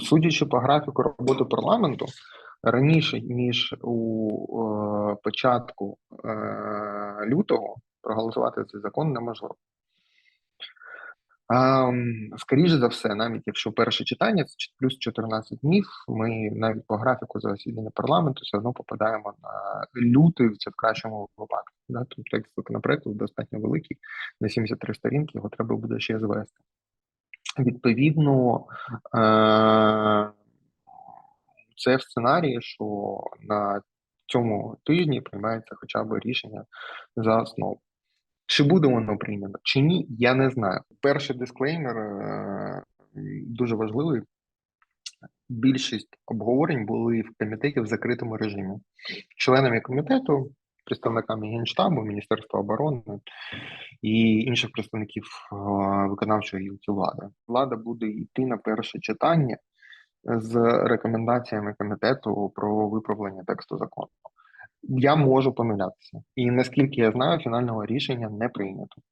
Судячи по графіку роботи парламенту, раніше ніж у е, початку е, лютого проголосувати цей закон неможливо. А, скоріше за все, навіть якщо перше читання це плюс 14 днів, ми навіть по графіку засідання парламенту все одно попадаємо на лютий, це в кращому випадку. Да? Тобто текст законопроекту достатньо великий, на 73 сторінки, його треба буде ще звести. Відповідно, е- це в сценарії, що на цьому тижні приймається хоча б рішення за основу. Чи буде воно прийнято, чи ні, я не знаю. Перший дисклеймер е, дуже важливий. Більшість обговорень були в комітеті в закритому режимі. Членами комітету, представниками Генштабу, Міністерства оборони і інших представників е, виконавчої гілки влади. Влада буде йти на перше читання з рекомендаціями комітету про виправлення тексту закону. Я можу помилятися, і наскільки я знаю, фінального рішення не прийнято.